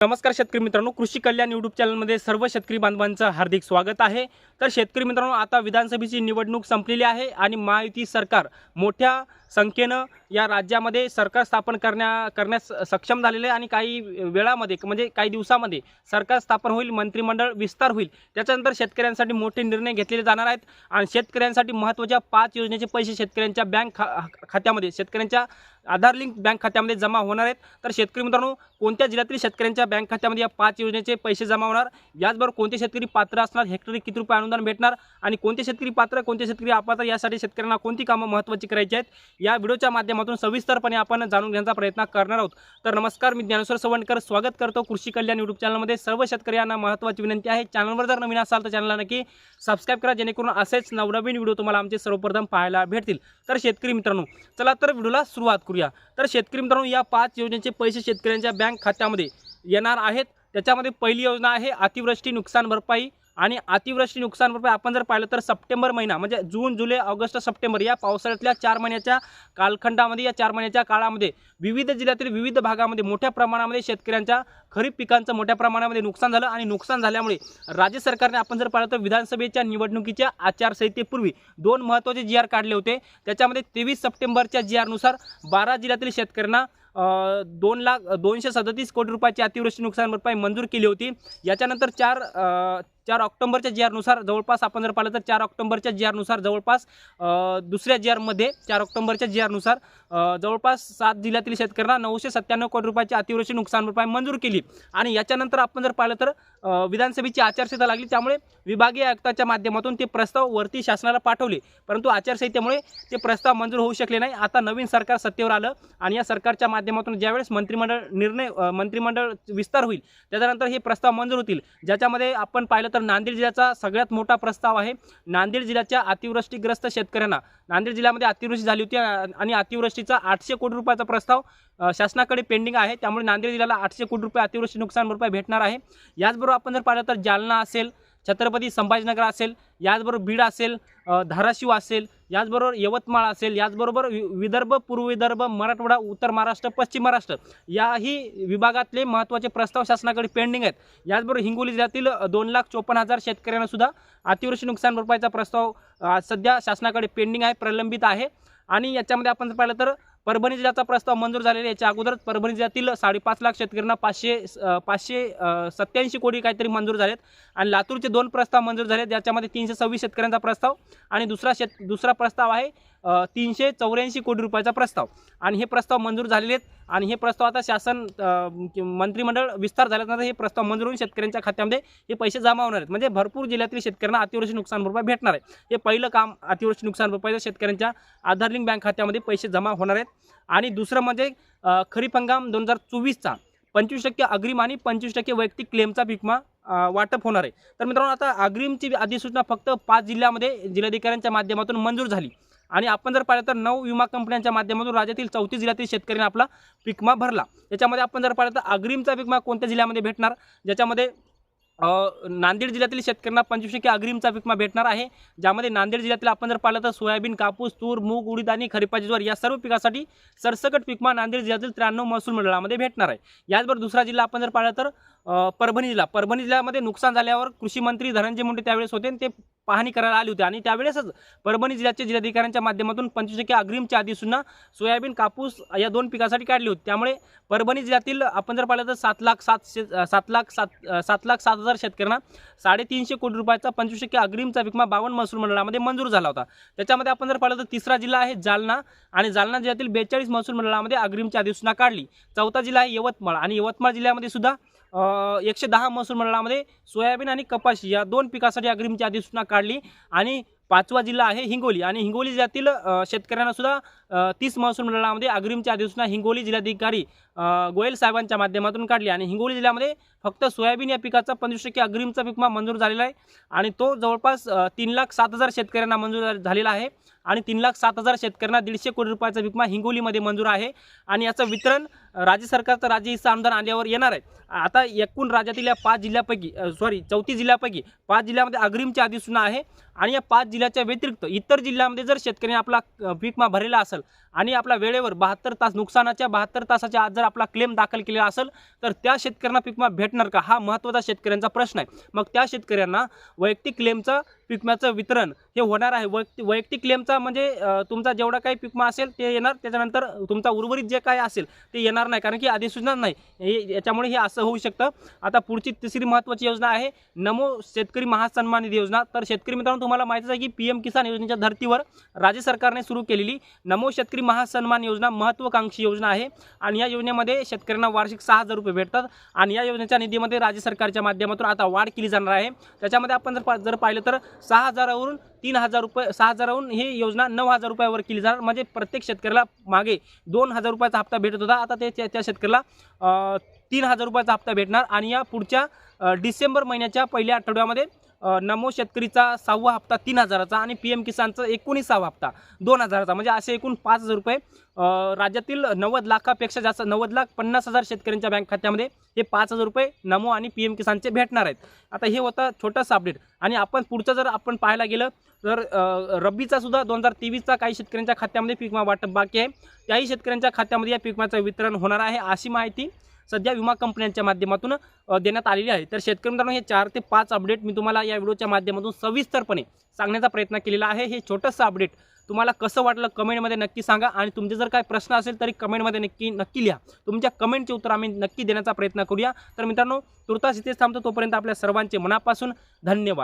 नमस्कार शेतकरी मित्रांनो कृषी कल्याण यूट्यूब चॅनलमध्ये सर्व शेतकरी बांधवांचं हार्दिक स्वागत आहे. तर शेतकरी मित्रांनो आता विधानसभेची निवडणूक संपलेली आहे आणि महायुती सरकार मोठ्या संख्येनं या राज्यामध्ये सरकार स्थापन करण्या करण्यास सक्षम झालेलं आहे आणि काही वेळामध्ये म्हणजे काही दिवसामध्ये सरकार स्थापन होईल मंत्रिमंडळ विस्तार होईल. त्याच्यानंतर शेतकऱ्यांसाठी मोठे निर्णय घेतलेले जाणार आहेत. आणि शेतकऱ्यांसाठी महत्त्वाच्या पाच योजनेचे पैसे शेतकऱ्यांच्या बँक खा खात्यामध्ये शेतकऱ्यांच्या आधार लिंक बँक खात्यामध्ये जमा होणार आहेत. तर शेतकरी मित्रांनो कोणत्या जिल्ह्यातील शेतकऱ्यांच्या बँक खात्यामध्ये या पाच योजनेचे पैसे जमा होणार? याचबरोबर कोणते शेतकरी पात्र असणार? हेक्टरी किती रुपये अनुदान भेटणार? आणि कोणते शेतकरी पात्र कोणते शेतकरी अपात्र? यासाठी शेतकऱ्यांना कोणती कामं महत्त्वाची करायची आहेत? या व्हिडिओच्या माध्यमातून सविस्तरपणे आपण जाणून घेण्याचा प्रयत्न करणार आहोत. तर नमस्कार मी ज्ञानेश्वर सवणकर स्वागत करतो कृषी कल्याण यूट्यूब चॅनलमध्ये सर्व शेतकऱ्यांना महत्त्वाची विनंती आहे. चॅनलवर जर नवीन असाल तर चॅनलला नक्की सबस्क्राईब करा जेणेकरून असेच नवनवीन व्हिडिओ तुम्हाला आमचे सर्वप्रथम पाहायला भेटतील. तर शेतकरी मित्रांनो चला तर व्हिडिओला सुरुवात करू बघूया. तर शेतकरी मित्रांनो या पाच योजनेचे पैसे शेतकऱ्यांच्या बँक खात्यामध्ये येणार आहेत. त्याच्यामध्ये पहिली योजना आहे अतिवृष्टी नुकसान भरपाई. आणि अतिवृष्टी नुकसान भरपाई आपण जर पाहिलं तर सप्टेंबर महिना म्हणजे जून जुलै ऑगस्ट सप्टेंबर या पावसाळ्यातल्या चार महिन्याच्या कालखंडामध्ये या चार महिन्याच्या काळामध्ये विविध जिल्ह्यातील विविध भागामध्ये मोठ्या प्रमाणामध्ये शेतकऱ्यांच्या खरीप पिकांचं मोठ्या प्रमाणामध्ये नुकसान झालं आणि नुकसान झाल्यामुळे राज्य सरकारने आपण जर पाहिलं तर विधानसभेच्या निवडणुकीच्या आचारसंहितेपूर्वी दोन महत्त्वाचे जी आर काढले होते. त्याच्यामध्ये तेवीस सप्टेंबरच्या जी आरनुसार बारा जिल्ह्यातील शेतकऱ्यांना दोन लाख दोनशे सदतीस कोटी रुपयाची अतिवृष्टी नुकसान भरपाई मंजूर केली होती. याच्यानंतर चार चार ऑक्टोबरच्या जी आरनुसार जवळपास आपण जर पाहिलं तर चार ऑक्टोबरच्या जी आरनुसार जवळपास दुसऱ्या जी आरमध्ये चार ऑक्टोबरच्या जी आरनुसार जवळपास सात जिल्ह्यातील शेतकऱ्यांना नऊशे सत्त्याण्णव कोटी रुपयाची अतिवृष्टी नुकसान भरपाई मंजूर केली. आणि याच्यानंतर आपण जर पाहिलं तर विधानसभेची आचारसंहिता लागली. त्यामुळे विभागीय आयुक्ताच्या माध्यमातून ते प्रस्ताव वरती शासनाला पाठवले. परंतु आचारसंहितेमुळे ते प्रस्ताव मंजूर होऊ शकले नाही. आता नवीन सरकार सत्तेवर आलं आणि या सरकारच्या माध्यमातून ज्यावेळेस मंत्रिमंडळ निर्णय मंत्रिमंडळ विस्तार होईल त्याच्यानंतर हे प्रस्ताव मंजूर होतील. ज्याच्यामध्ये आपण पाहिलं तर तर नांदेड जिल्ह्याचा सगळ्यात मोठा प्रस्ताव आहे. नांदेड जिल्ह्याच्या अतिवृष्टीग्रस्त शेतकऱ्यांना नांदेड जिल्ह्यामध्ये अतिवृष्टी झाली होती आणि अतिवृष्टीचा आठशे कोटी रुपयाचा प्रस्ताव शासनाकडे पेंडिंग आहे. त्यामुळे नांदेड जिल्ह्याला आठशे कोटी रुपये अतिवृष्टी नुकसान भरपाई भेटणार आहे. याचबरोबर आपण जर पाहिलं तर जालना असेल छत्रपती संभाजीनगर असेल याचबरोबर बीड असेल धाराशिव असेल याचबरोबर यवतमाळ असेल याचबरोबर वि विदर्भ पूर्व विदर्भ मराठवाडा उत्तर महाराष्ट्र पश्चिम महाराष्ट्र याही विभागातले महत्त्वाचे प्रस्ताव शासनाकडे पेंडिंग आहेत. याचबरोबर हिंगोली जिल्ह्यातील दोन लाख चोपन्न हजार शेतकऱ्यांना सुद्धा अतिवृष्टी नुकसान भरपाईचा प्रस्ताव सध्या शासनाकडे पेंडिंग आहे प्रलंबित आहे. आणि याच्यामध्ये आपण जर पाहिलं तर परभणी जिल्ह्याचा प्रस्ताव मंजूर झालेला आहे. याच्या अगोदर परभणी जिल्ह्यातील साडेपाच लाख शेतकऱ्यांना पाचशे पाचशे सत्त्याऐंशी सत्याऐंशी कोटी काहीतरी मंजूर झालेत. आणि लातूरचे दोन प्रस्ताव मंजूर झालेत. ज्याच्यामध्ये तीनशे सव्वीस शेतकऱ्यांचा प्रस्ताव आणि दुसरा शेत दुसरा प्रस्ताव आहे तीनशे चौऱ्याऐंशी कोटी रुपयाचा प्रस्ताव. आणि हे प्रस्ताव मंजूर झालेले आहेत. आणि हे प्रस्ताव आता शासन मंत्रिमंडळ विस्तार झाल्यानंतर हे प्रस्ताव मंजूर होऊन शेतकऱ्यांच्या खात्यामध्ये हे पैसे जमा होणार आहेत. म्हणजे भरपूर जिल्ह्यातील शेतकऱ्यांना अतिवृष्टी नुकसान भरपाई भेटणार आहे. हे पहिलं काम अतिवृष्टी नुकसान भरपाईचं शेतकऱ्यांच्या आधार लिंक बँक खात्यामध्ये पैसे जमा होणार आहेत. आणि दुसरं म्हणजे खरीप हंगाम दोन हजार चोवीसचा. पंचवीस टक्के अग्रिम आणि पंचवीस टक्के वैयक्तिक क्लेमचा पिकमा वाटप होणार आहे. तर मित्रांनो आता अग्रिमची अधिसूचना फक्त पाच जिल्ह्यामध्ये जिल्हाधिकाऱ्यांच्या माध्यमातून मंजूर झाली. आणि आपण जर पाहिलं तर नऊ विमा कंपन्यांच्या माध्यमातून राज्यातील चौतीस जिल्ह्यातील शेतकऱ्यांनी आपला पिकमा भरला. याच्यामध्ये आपण जर पाहिलं तर अग्रिमचा पिकमा कोणत्या जिल्ह्यामध्ये भेटणार? ज्याच्यामध्ये नांदेड जिल्ह्यातील शेतकऱ्यांना पंचवीस टक्के अग्रिमचा विमा भेटणार आहे. ज्यामध्ये नांदेड जिल्ह्यातील आपण जर पाहिलं तर सोयाबीन कापूस तूर मूग उडीद आणि खरीपाची ज्वार या सर्व पिकासाठी सरसकट विमा नांदेड जिल्ह्यातील त्र्याण्णव महसूल मंडळामध्ये भेटणार आहे. याचबरोबर दुसरा जिल्हा आपण जर पाहिलं तर परभणी जिल्हा परभणी जिल्ह्यामध्ये नुकसान झाल्यावर कृषी मंत्री धनंजय मुंडे त्यावेळेस होते आणि ते पाहणी करायला आले होते. आणि त्यावेळेसच परभणी जिल्ह्याच्या जिल्हाधिकाऱ्यांच्या माध्यमातून पंचवीस टक्के अग्रिमच्या आधीसुद्धा सोयाबीन कापूस या दोन पिकासाठी काढली होती. त्यामुळे परभणी जिल्ह्यातील आपण जर पाहिलं तर सात लाख सातशे सात लाख सात सात लाख सात हजार शेतकऱ्यांना साडेतीनशे कोटी रुपयाचा पंचवीस टक्के अग्रिमचा विकमा बावन्न महसूल मंडळामध्ये मंजूर झाला होता. त्याच्यामध्ये आपण जर पाहिलं तर तिसरा जिल्हा आहे जालना आणि जालना जिल्ह्यातील बेचाळीस महसूल मंडळामध्ये अग्रिमच्या अधिसूचना काढली. चौथा जिल्हा आहे यवतमाळ आणि यवतमाळ जिल्ह्यामध्ये सुद्धा एकशे दहा महसूल मंडळामध्ये सोयाबीन आणि कपाशी या दोन पिकासाठी अग्रिमची अधिसूचना काढली आणि पाचवा जिल्हा आहे हिंगोली. आणि हिंगोली जिल्ह्यातील शेतकऱ्यांनासुद्धा शेतकऱ्यांना सुद्धा तीस महसूल मंडळामध्ये अग्रिमची अधिसूचना हिंगोली जिल्हाधिकारी गोयल साहेबांच्या माध्यमातून काढली. आणि हिंगोली जिल्ह्यामध्ये फक्त सोयाबीन या पिकाचा पंचवीस टक्के अग्रिमचा विमा मंजूर झालेला आहे. आणि तो जवळपास तीन लाख सात हजार शेतकऱ्यांना मंजूर झालेला आहे. आणि तीन लाख सात हजार शेतकऱ्यांना दीडशे कोटी रुपयाचा विकमा हिंगोलीमध्ये मंजूर आहे. आणि याचं वितरण राज्य सरकारचं राज्य हिस्सा अनुदान आल्यावर येणार आहे. आता एकूण राज्यातील या पाच जिल्ह्यापैकी सॉरी चौतीस जिल्ह्यापैकी पाच जिल्ह्यामध्ये अग्रिमची अधिसूचना आहे. आणि या पाच जिल्ह्याच्या व्यतिरिक्त इतर जिल्ह्यामध्ये जर शेतकऱ्यांनी आपला विकमा भरलेला असेल आणि आपला वेळेवर बहात्तर तास नुकसानाच्या बहात्तर तासाच्या आत जर आपला क्लेम दाखल केलेला असेल तर त्या शेतकऱ्यांना पीक भेट भेटणार का? हा महत्त्वाचा शेतकऱ्यांचा प्रश्न आहे. मग त्या शेतकऱ्यांना वैयक्तिक क्लेमचं पिकम्याचं वितरण हे होणार आहे. वैयक्तिक वैयक्तिक क्लेमचा म्हणजे तुमचा जेवढा काही पिकमा असेल ते येणार. त्याच्यानंतर तुमचा उर्वरित जे काय असेल ते येणार नाही. कारण की अधिसूचना नाही. हे याच्यामुळे हे असं होऊ शकतं. आता पुढची तिसरी महत्त्वाची योजना आहे नमो शेतकरी महासन्मान निधी योजना. तर शेतकरी मित्रांनो तुम्हाला माहितीच आहे की पी एम किसान योजनेच्या धर्तीवर राज्य सरकारने सुरू केलेली नमो शेतकरी महासन्मान योजना महत्त्वाकांक्षी योजना आहे. आणि या योजनेमध्ये शेतकऱ्यांना वार्षिक सहा हजार रुपये भेटतात. आणि या योजनेच्या निधीमध्ये राज्य सरकारच्या माध्यमातून आता वाढ केली जाणार आहे. त्याच्यामध्ये आपण जर पा जर पाहिलं तर सहा हजारावरून तीन हजार रुपये सहा हजाराहून ही योजना नऊ हजार रुपयावर केली जाणार. म्हणजे प्रत्येक शेतकऱ्याला मागे दोन हजार रुपयाचा हप्ता भेटत होता. आता ते त्या त्या शेतकऱ्याला तीन हजार रुपयाचा हप्ता भेटणार. आणि या पुढच्या डिसेंबर महिन्याच्या पहिल्या आठवड्यामध्ये नमो शेतकरीचा सहावा हप्ता तीन हजाराचा आणि पी एम किसानचा एकोणीसावा हप्ता दोन हजाराचा. म्हणजे असे एकूण पाच हजार रुपये राज्यातील नव्वद लाखापेक्षा जास्त नव्वद लाख पन्नास हजार शेतकऱ्यांच्या बँक खात्यामध्ये हे पाच हजार रुपये नमो आणि पी एम किसानचे भेटणार आहेत. आता हे होतं छोटंसं अपडेट आणि आपण पुढचं जर आपण पाहायला गेलं तर रब्बीचा सुद्धा दोन हजार तेवीसचा काही शेतकऱ्यांच्या खात्यामध्ये पीकमा वाटप बाकी आहे. त्याही शेतकऱ्यांच्या खात्यामध्ये या पीकमाचं वितरण होणार आहे अशी माहिती सध्या विमा कंपन्यांच्या माध्यमातून देण्यात आलेली आहे. तर शेतकरी मित्रांनो हे चार ते पाच अपडेट मी तुम्हाला या व्हिडिओच्या माध्यमातून सविस्तरपणे सांगण्याचा प्रयत्न केलेला आहे. हे छोटंसं अपडेट तुम्हाला कसं वाटलं कमेंटमध्ये नक्की सांगा आणि तुमचे जर काही प्रश्न असेल तरी कमेंटमध्ये नक्की नक्की लिहा. तुमच्या कमेंटचे उत्तर आम्ही नक्की देण्याचा प्रयत्न करूया. तर मित्रांनो तुर्तास इथेच थांबतो. तोपर्यंत आपल्या सर्वांचे मनापासून धन्यवाद.